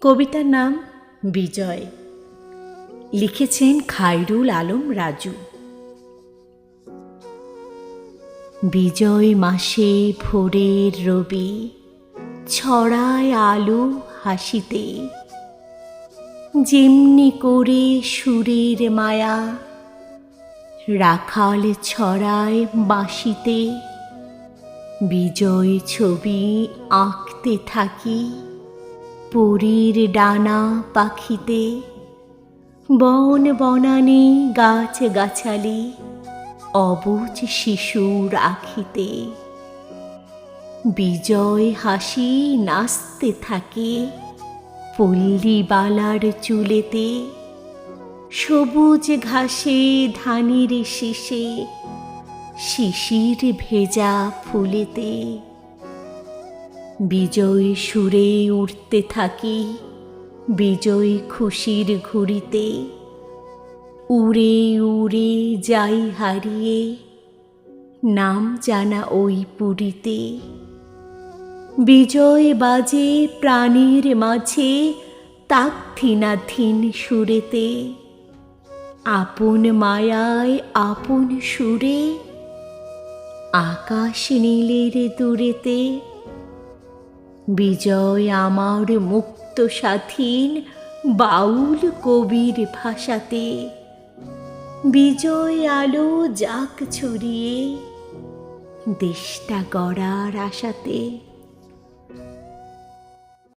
কবিতার নাম বিজয়। লিখেছেন খায়রুল আলম রাজু। বিজয় মাসে ভোরের রবি ছড়ায় আলো হাসিতে। যেমনি করে সুরের মায়া রাখাল ছড়ায় বাঁশিতে। বিজয় ছবি আঁকতে থাকি পুরীর ডানা পাখিতে, বন বনানি গাছ গাছালি, অবুজ শিশুর আখিতে। বিজয় হাসি নাচতে থাকে পল্লীবালার চুলেতে, সবুজ ঘাসে ধানের শীষে, শিশির ভেজা ফুলেতে। বিজয় সুরে উঠতে থাকি, বিজয় খুশির ঘুরিতে উড়ে উড়ে যাই হারিয়ে, নাম জানা ওই পুরীতে। বিজয় বাজে প্রাণীর মাঝে, তাক থিনাথিন সুরেতে। আপন মায়ায় আপন সুরে, আকাশ নীলের দূরেতে। বিজয় আমার মুক্ত স্বাধীন বাউল কবির ভাষাতে। বিজয় আলো যাক ছড়িয়ে দেশটা গড়ার আশাতে।